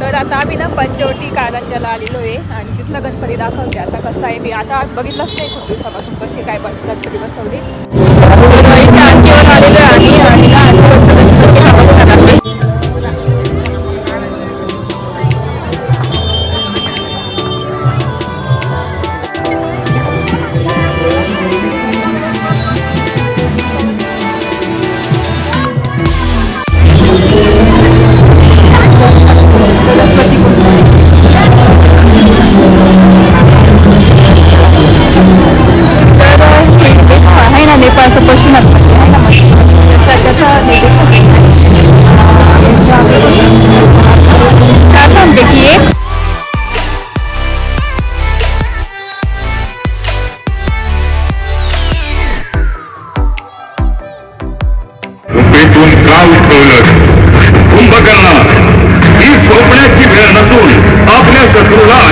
तर आता आम्ही ना पंचवटी कारंजाला आलेलो आहे आणि तिथलं गणपती दाखवते आता कसं आहे मी आता बघितलंच नाही खूप दिवसापासून कशी काय बन- गणपती बसवली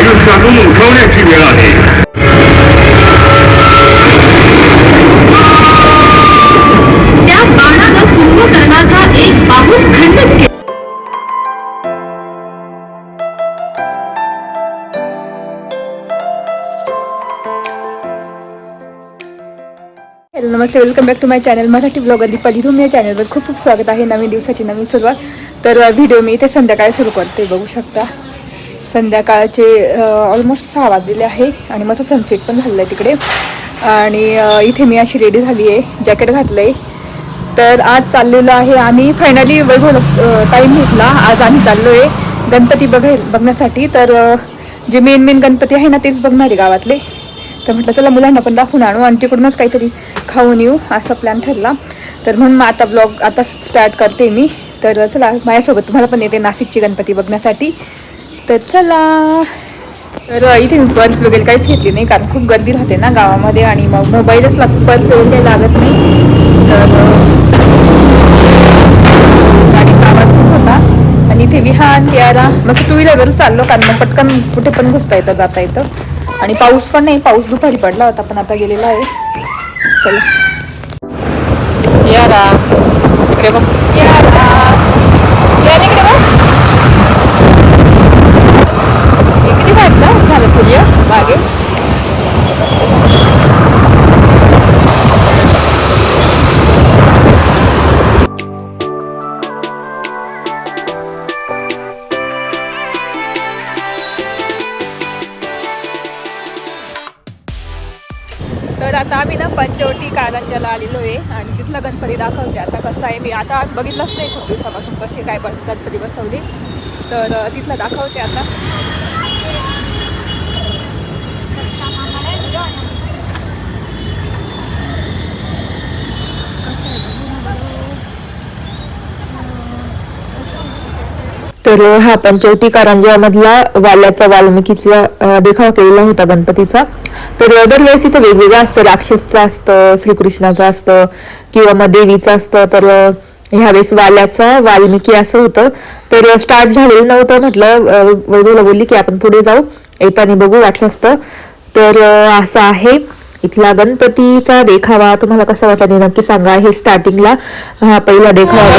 आयुष्यातून उठवण्याची वेळ आहे. त्या बाणानं कुंभकर्णाचा एक बाहू खंडित केला. Hello Namaste. Welcome back to my channel Marathi blogger Deepali तुम्ही या चॅनलवर खूप खूप स्वागत आहे. नवीन दिवसाची नवीन सुरुवात. तर व्हिडिओ मी इथे संध्याकाळी सुरू करते. बघू शकता. संध्याकाळचे ऑलमोस्ट सहा वाजलेले आहे आणि मस्त सनसेट पण झालेलं आहे तिकडे. आणि इथे मी अशी रेडी झाली आहे जॅकेट घातलं आहे तर आज चाललेलो आहे आम्ही. फायनली वैभव टाईम घेतला. आज आम्ही चाललो आहे गणपती बघाय बघण्यासाठी. तर जे मेन मेन गणपती आहे ना तेच बघणार आहे गावातले. तर म्हटलं चला मुलांना पण दाखवून आणू. आणि तिकडूनच काहीतरी खाऊन येऊ असा प्लॅन ठरला. तर म्हणून मग आता ब्लॉग आता स्टार्ट करते मी. तर चला माझ्यासोबत तुम्हाला पण येते नाशिकची गणपती बघण्यासाठी. तर चला. तर इथे मी पर्स वगैरे काहीच घेतली नाही कारण खूप गर्दी राहते ना गावामध्ये आणि मग मोबाईलच लागतो पर्स वगैरे काही लागत नाही. तर गाडीचा आवाज खूप होता. आणि इथे विहान कियारा मस्त टू व्हीलरवर चाललो कारण मग पटकन कुठे पण घुसता येतं जाता येतं. आणि पाऊस पण नाही पाऊस दुपारी पडला होता पण आता गेलेला आहे. चला. यारा इकडे बघ. या आता बघितलंच नाही खूप दिवसापासून कशी काय बन- गणपती बसवली. तर तिथलं दाखवते आता. तर हा पंचवटी कारंजामधला वाल्याचा वाल्मिकीचा देखावा देखाव केलेला होता गणपतीचा. तर दरवेळेस इथं वेगवेगळं असतं. राक्षसचं असतं श्रीकृष्णाचं असतं किंवा मग देवीचं असतं. तर ह्यावेळेस वाल्याचा वाल्मिकी असं होतं. तर स्टार्ट झालेलं नव्हतं म्हटलं. वैभवला बोलली की आपण पुढे जाऊ. येताना बघू वाटलं असतं तर असं आहे. इथला गणपतीचा देखावा तुम्हाला कसा वाटला ते नक्की सांगा. हे स्टार्टिंगला हा पहिला देखावा.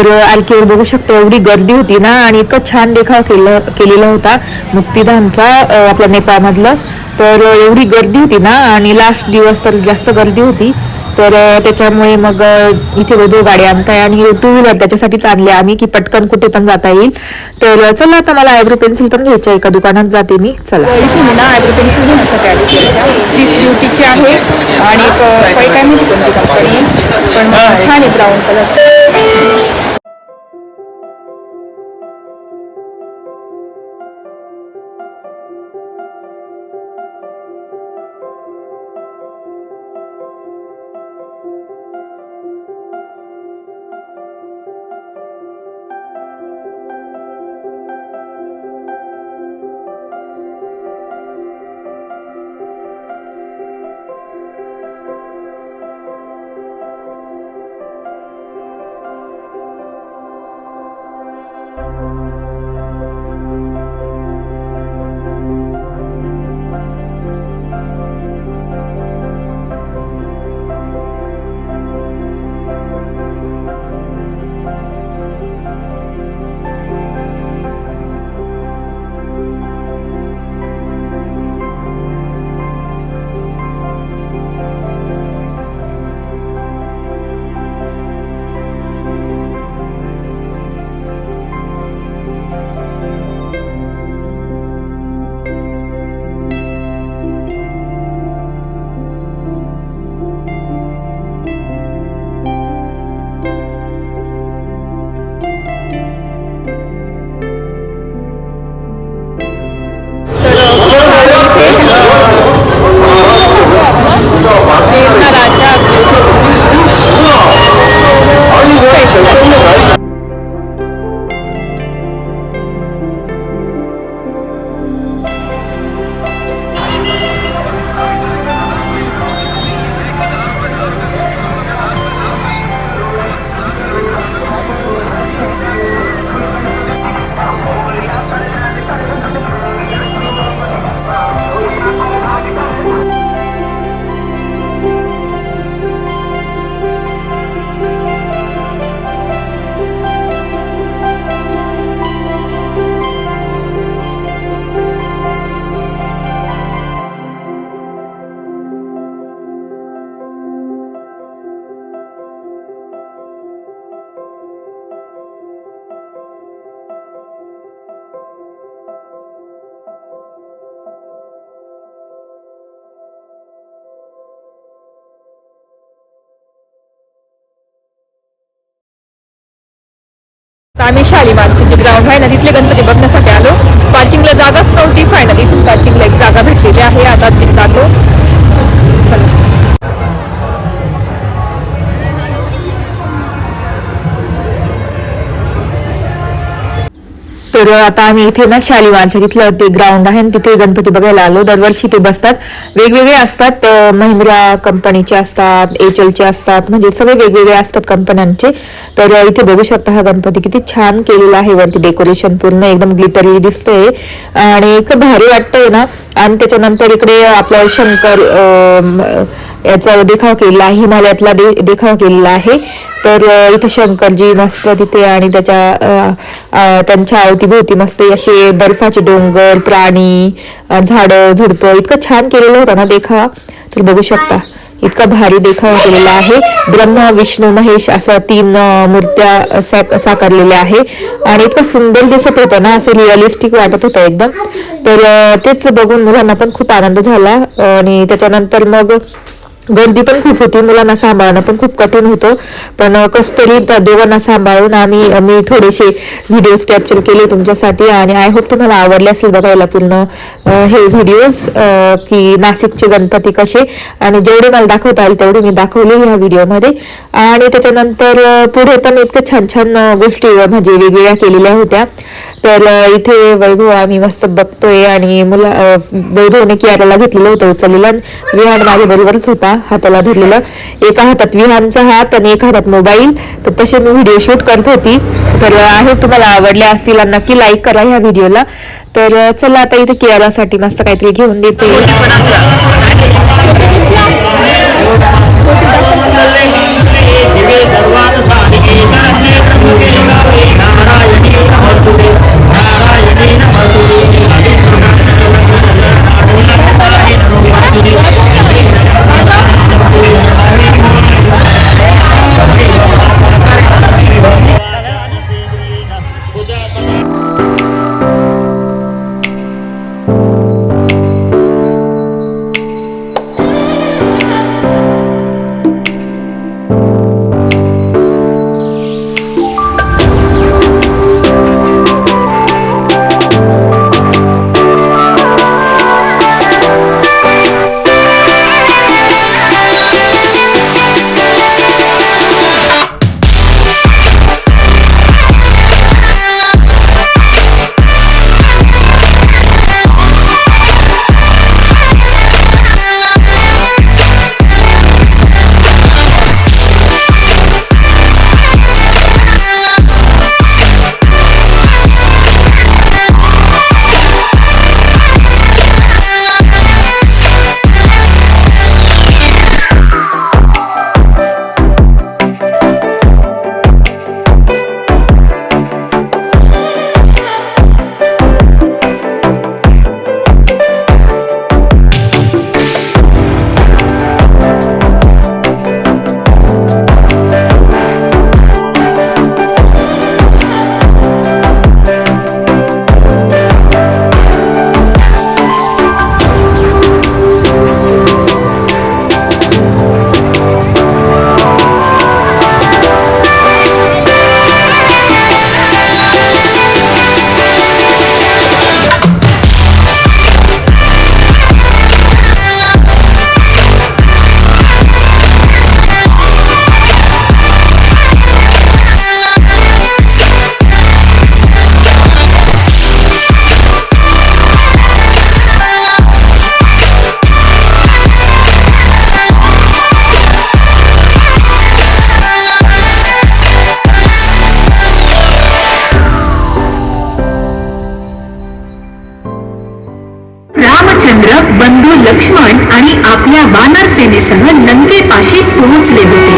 तर आरकेवर बघू शकतो एवढी गर्दी होती ना आणि इतकं छान देखाव केलं केलेला होता मुक्तिधामचा आपल्या नेपाळमधलं. तर एवढी गर्दी होती ना आणि लास्ट दिवस तर जास्त गर्दी होती. तर त्याच्यामुळे मग इथे दोन गाड्या आणताय आणि टू व्हीलर त्याच्यासाठीच आणले आम्ही की पटकन कुठे पण जाता येईल. तर चला आता मला आयब्रो पेन्सिल पण घ्यायच्या एका दुकानात जाते मी. चला. हो, इथे मी ना आयब्रो पेन्सिल घेण्यासाठी आली स्विस ब्युटीची आहे आणि एक काय माहिती कोणती कंपनी पण छान आहे ब्राऊन कलर आम्ही शाळीमारचे जे ग्राउंड आहे ना तिथले गणपती बघण्यासाठी आलो. पार्किंगला जागाच नव्हती. फायनली इथून पार्किंगला एक जागा भेटलेली आहे. आता तिथे जातो. तर आता आम्ही इथे ना शालिवांच्या तिथलं ते ग्राउंड आहे तिथे गणपती बघायला आलो. दरवर्षी ते बसतात. वेगवेगळे असतात महिंद्रा कंपनीचे असतात एच चे असतात म्हणजे सगळे वेगवेगळे असतात कंपन्यांचे. तर इथे बघू शकता हा गणपती किती छान केलेला आहे वरती डेकोरेशन पूर्ण एकदम ग्लिटरली दिसतंय. आणि इतकं भारी वाटतंय ना. आणि त्याच्यानंतर इकडे आपला शंकर याचा देखाव केलेला आहे. हिमालयातला दे- देखाव केलेला आहे. तर इथे इथं शंकरजी मस्त तिथे आणि त्याच्या त्यांच्या अवतीभोवती मस्त असे बर्फाचे डोंगर प्राणी झाडं झुडपं इतकं छान केलेलं होतं ना देखावा. तर बघू शकता इतका भारी देखावा केलेला आहे. ब्रह्मा विष्णू महेश असं तीन मूर्त्या साकारलेल्या आहे. आणि इतकं सुंदर दिसत होतं ना असं रिअलिस्टिक वाटत होतं एकदम. तर तेच बघून मुलांना पण खूप आनंद झाला. आणि त्याच्यानंतर मग गर्दी पण खूप होती मुलांना सांभाळणं पण खूप कठीण होतं. पण कसं तरी दोघांना सांभाळून आम्ही मी थोडेसे व्हिडिओज कॅप्चर केले तुमच्यासाठी आणि आय होप तुम्हाला आवडले असेल बघायला पूर्ण. हे व्हिडिओज की नाशिकचे गणपती कसे आणि जेवढे मला दाखवता येईल तेवढे मी दाखवले ह्या व्हिडिओमध्ये आणि त्याच्यानंतर पुढे पण इतकं छान छान गोष्टी म्हणजे वेगवेगळ्या केलेल्या होत्या. तर इथे वैभव आम्ही मस्त बघतोय आणि मुला वैभवने कियाराला घेतलेलं होतं उचललेलं आणि विहान माझ्या बरोबरच होता हाताला धरलेलं एका हातात विहानचा हात आणि एका हातात मोबाईल तर तसे मी व्हिडिओ शूट करत होती तर आहे तुम्हाला आवडले असतील आणि नक्की लाईक करा ह्या व्हिडिओला तर चला आता इथे कियारासाठी मस्त काहीतरी घेऊन देते 你。लक्ष्मण आणि आपल्या वानर सेनेसह लंकेपाशी पोहोचले होते.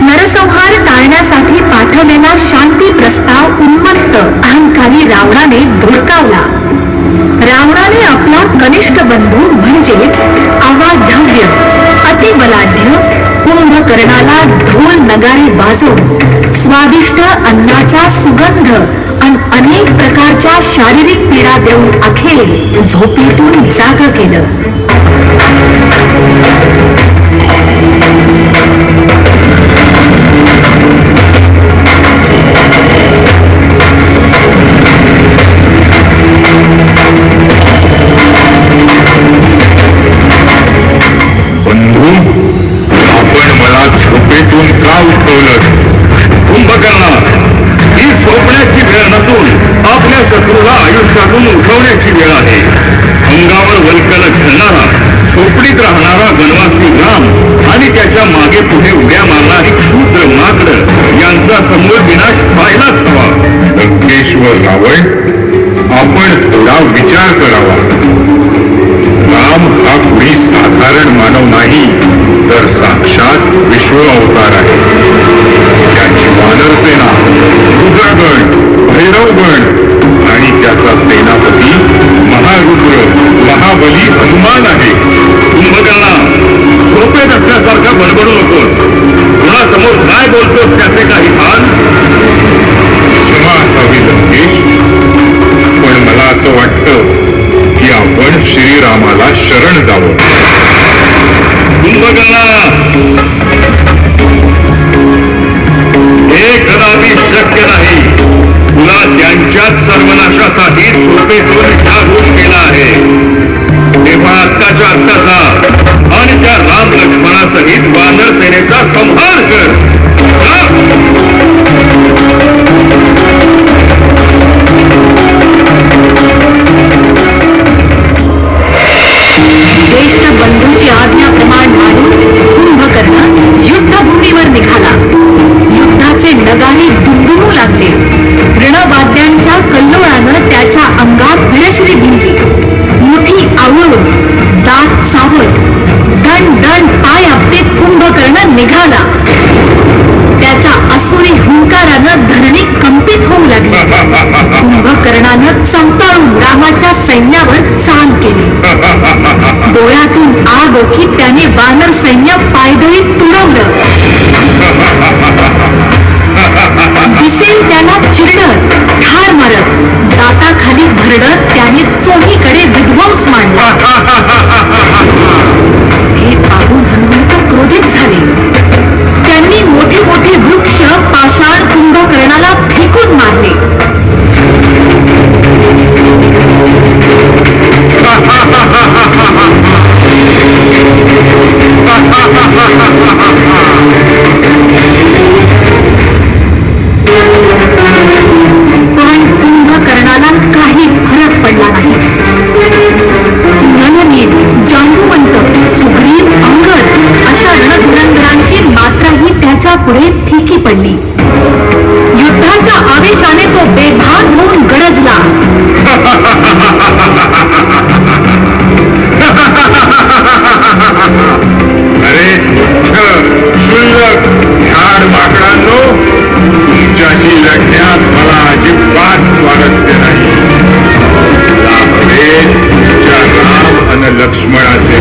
नरसंहार टाळण्यासाठी पाठवलेला शांती प्रस्ताव उन्मत्त अहंकारी रावणाने धुडकावला. रावणाने आपला कनिष्ठ बंधू म्हणजेच अवाढव्य अतिबलाढ्य कुंभकर्णाला ढोल नगारे वाजवून स्वादिष्ट अन्नाचा सुगंध आणि अनेक प्रकारच्या शारीरिक पीडा देऊन अखेर झोपेतून जाग केलं. tomorrow.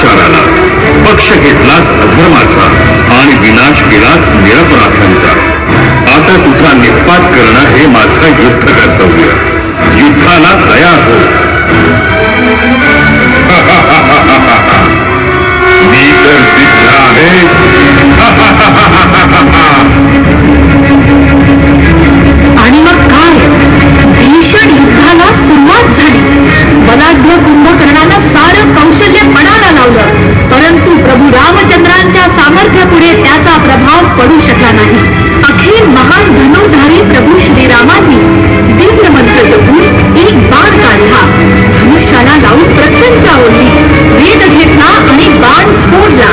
दुराचाराला पक्ष घेतलास अधर्माचा आणि विनाश केलास निरपराधांचा. आता तुझा निपात करणं हे माझं युद्ध कर्तव्य. युद्धाला तयार हो. मी तर सिद्ध आणि मग काय? भीषण युद्धाला सुरुवात झाली. बलाढ्य कुंभ रामचंद्रांच्या सामर्थ्यापुढे त्याचा प्रभाव पडू शकला नाही. अखेर महान धनुर्धारी प्रभू श्रीरामांनी दिव्य मंत्र जपून एक बाण काढला. धनुष्याला लावून प्रत्यंचा ओढली वेद घेतला आणि बाण सोडला.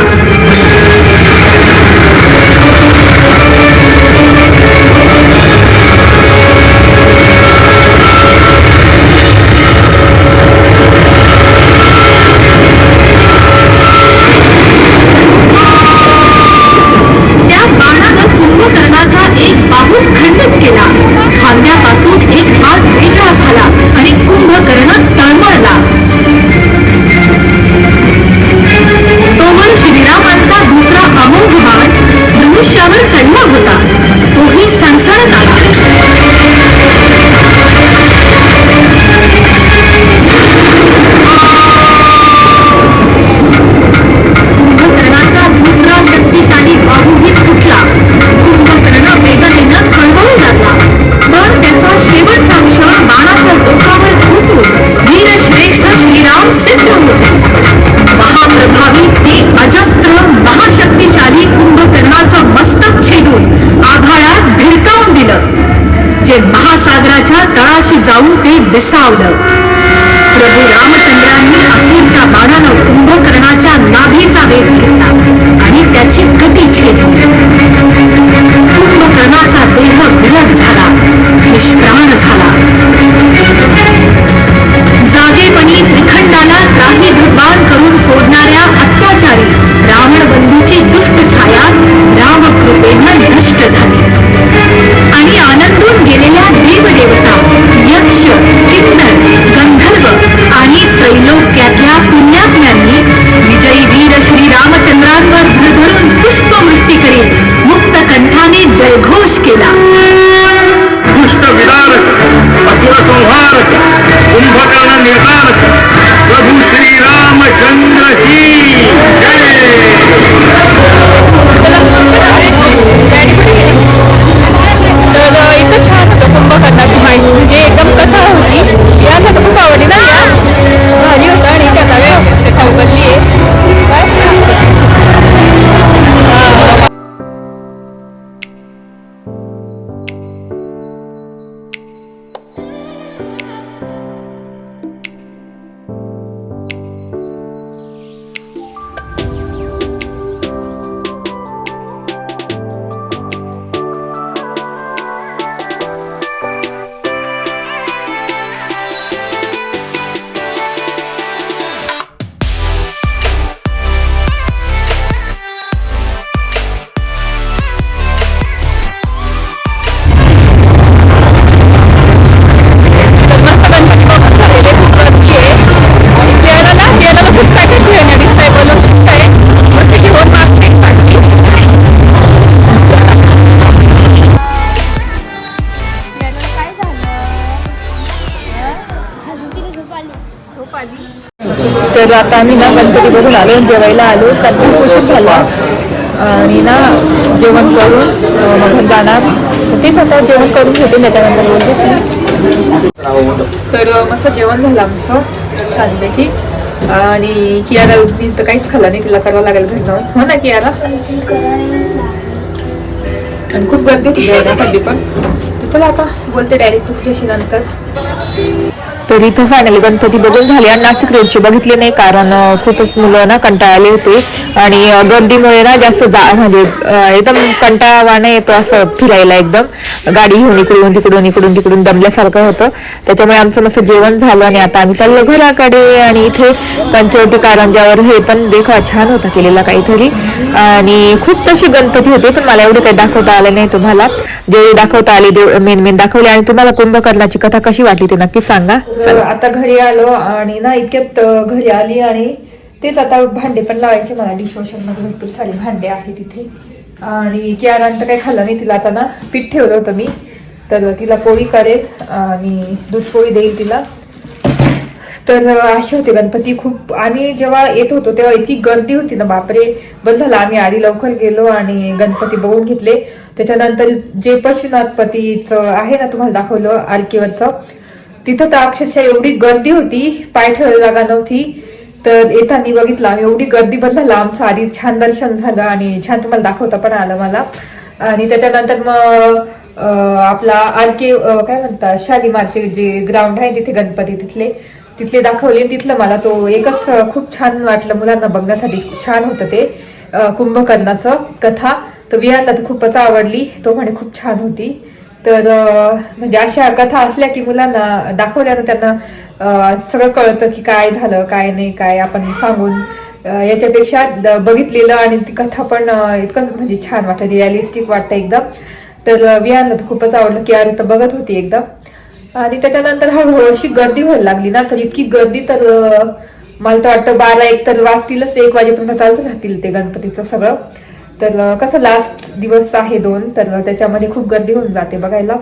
आता आम्ही ना गणपती बघून आलो जेवायला आलो. कारण खूप उशीर झाला? आणि ना जेवण करून मग जाणार. तेच आता जेवण करून घेते त्याच्यानंतर बोलतेच नाही तर मस्त जेवण झालं आमचं. छानपैकी. आणि कियारा तर काहीच खाल्ला नाही तिला करावं लागेल घरी जाऊन. हो ना कियारा? आणि खूप गर्दी होती जेवणासाठी पण. तर चला आता बोलते डायरेक्ट तुमच्याशी नंतर. तर इथं फायनली गणपती बघून झाले. आणि नाशिक रोडचे बघितले नाही कारण खूपच मुलं ना कंटाळले होते. आणि गर्दीमुळे ना जास्त जा म्हणजे एकदम कंटाळवाणं येतो असं फिरायला एकदम. गाडी घेऊन इकडून तिकडून इकडून तिकडून दमल्यासारखं होतं. त्याच्यामुळे आमचं मस्त जेवण झालं आणि आता आम्ही चाललो घराकडे आणि इथे पंचवटी कारंजावर हे पण देखावा छान होता केलेला काहीतरी. आणि खूप तशी गणपती होते पण मला एवढे काही दाखवता आले नाही तुम्हाला. जेवढे दाखवता आले मेन मेन दाखवले. आणि तुम्हाला कुंभकर्णाची कथा कशी वाटली ते नक्की सांगा. तर आता घरी आलो आणि ना इतक्यात घरी आली आणि तेच आता भांडे पण लावायचे मला. डिशवॉशरमध्ये भरपूर सारे भांडे आहे तिथे आणि कियारांत काही खाल्लं नाही. तिला आता ना पीठ ठेवलं होतं मी. तर तिला पोळी करेल आणि दूध पोळी देईल तिला. तर असे होते गणपती खूप. आम्ही जेव्हा येत होतो तेव्हा इतकी गर्दी होती ना. बापरे. बंद झालं आम्ही आधी लवकर गेलो आणि गणपती बघून घेतले. त्याच्यानंतर जे पशुनाथपतीचं आहे ना तुम्हाला दाखवलं आरकीवरचं तिथं तर अक्षरशः एवढी गर्दी होती पाय ठेवायला जागा नव्हती. तर येताना बघितलं आम्ही एवढी गर्दी पण झालं. आमचं आधी छान दर्शन झालं आणि छान तुम्हाला दाखवता पण आलं मला. आणि त्याच्यानंतर मग आपला आर के काय म्हणतात शालीमारचे जे ग्राउंड आहे तिथे गणपती तिथले तिथले दाखवले. तिथलं मला तो एकच खूप छान वाटलं मुलांना बघण्यासाठी. छान होतं ते कुंभकर्णाचं कथा. तर विहारला तर खूपच आवडली. तो म्हणे खूप छान होती. तर म्हणजे अशा कथा असल्या की मुलांना दाखवल्यानं त्यांना सगळं कळतं की काय झालं काय नाही काय आपण सांगून याच्यापेक्षा बघितलेलं आणि ती कथा पण इतकंच म्हणजे छान वाटतं रिअलिस्टिक वाटतं एकदम. तर विहानला तर खूपच आवडलं की अरे तर बघत होती एकदम. आणि त्याच्यानंतर हळूहळू अशी गर्दी व्हायला लागली ना तर इतकी गर्दी तर मला तर वाटतं बारा एक तर वाजतीलच एक वाजेपर्यंत चालूच राहतील ते गणपतीचं सगळं. तर कसं लास्ट दिवस आहे दोन तर त्याच्यामध्ये खूप गर्दी होऊन जाते बघायला.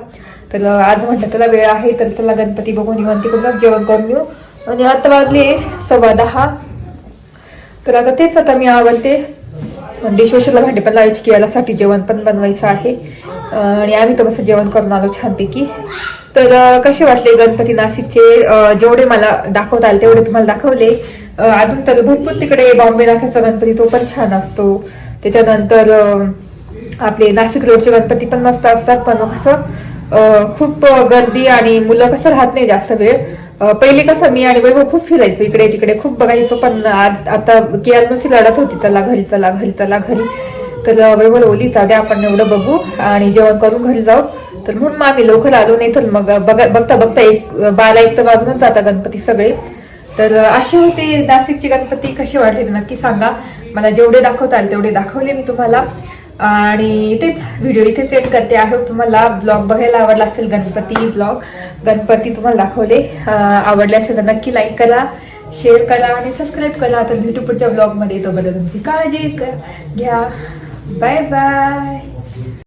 तर आज म्हटलं त्याला वेळ आहे तर चला गणपती बघून येऊ आणि जेवण करून येऊ आणि आता वाजले सव्वा दहा. तर आता तेच आता मी आवडते डिशवॉशरला भांडे पण लावायची की यालासाठी जेवण पण बनवायचं आहे. आणि आम्ही तर कसं जेवण करून आलो छानपैकी. तर कसे वाटले गणपती नाशिकचे? जेवढे मला दाखवता आले तेवढे तुम्हाला दाखवले. अजून तर भरपूर तिकडे बॉम्बे नाक्याचा गणपती तो पण छान असतो. त्याच्यानंतर आपले नाशिक रोडचे गणपती पण मस्त असतात. पण कसं खूप गर्दी आणि मुलं कसं राहत नाही जास्त वेळ. पहिले कसं मी आणि वैभव खूप फिरायचो इकडे तिकडे. खूप बघायचो पण आ- आता केआरनुसी लढत होती चला घरी चला घरी चला घरी. तर वैभव ओली द्या आपण एवढं बघू आणि जेवण करून घरी जाऊ. तर म्हणून मग आम्ही लवकर आलो नाही तर मग बघा बघता बघता एक बारा एक तर वाजूनच जाता गणपती सगळे. तर अशी होती नाशिकची गणपती. कशी वाटली नक्की सांगा. मला जेवढे दाखवता आले तेवढे दाखवले मी तुम्हाला. आणि तेच व्हिडिओ इथेच एंड करते आहे. तुम्हाला ब्लॉग बघायला आवडला असेल गणपती ब्लॉग गणपती तुम्हाला दाखवले. आवडले असेल तर नक्की लाईक करा शेअर करा आणि सबस्क्राईब करा. तर भेटू पुढच्या ब्लॉगमध्ये तोपर्यंत तुमची काळजी घ्या. Bye bye